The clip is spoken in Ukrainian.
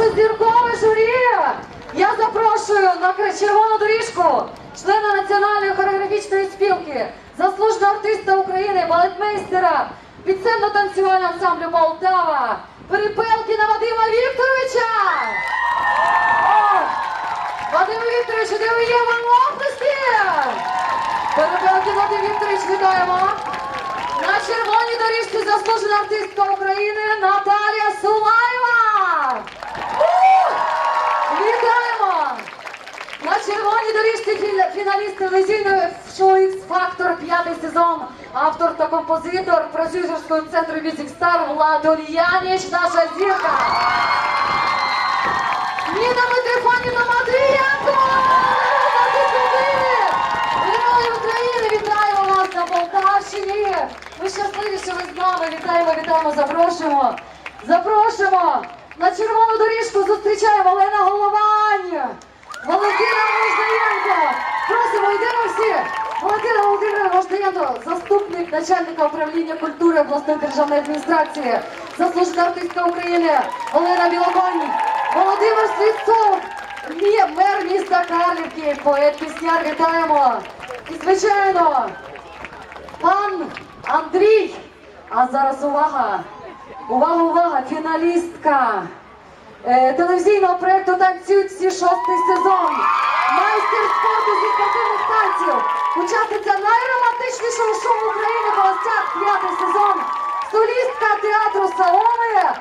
наше зіркове журі. Я запрошую на червону доріжку члена Національної хореографічної спілки, заслуженого артиста України, балетмейстера, підсценно-танцювального ансамблю Полтава, Перепелкіна Вадима Вікторовича. Вадиме Вікторовичу, де ви є оплески? Перепелкін Вадим Вікторович, вітаємо. На червоній доріжці заслужена артистка України Наталія Сулаєва. Ух! Вітаємо! На червоній доріжці фі- фіналіст телевізійного шоу X Factor п'ятий сезон, автор та композитор продюсерського центру Music Star Влад Оліяніч, наша зірка. Ніна! Артист України! Герої України! Вітаємо вас на Полтавщині! Ми щасливі, що ви з нами! Вітаємо, вітаємо, запрошуємо! Запрошуємо! На червону доріжку зустрічаємо Олена Головань! Просимо, йдемо всі! Валентина заступник начальника управління культури обласної державної адміністрації, заслужена артистка України Олена Білогонь, Володимир Слідцов, мі- мер міста Карлівки, поет пісняр, вітаємо! І звичайно, пан Андрій. А зараз увага! Увага, увага! Фіналістка е, телевізійного проєкту Танцюють всі шостий сезон. Майстер спорту зі спортивних танців. Учасниця найромантичнішого шоу України по гостях п'ятий сезон. Солістка театру Саломи.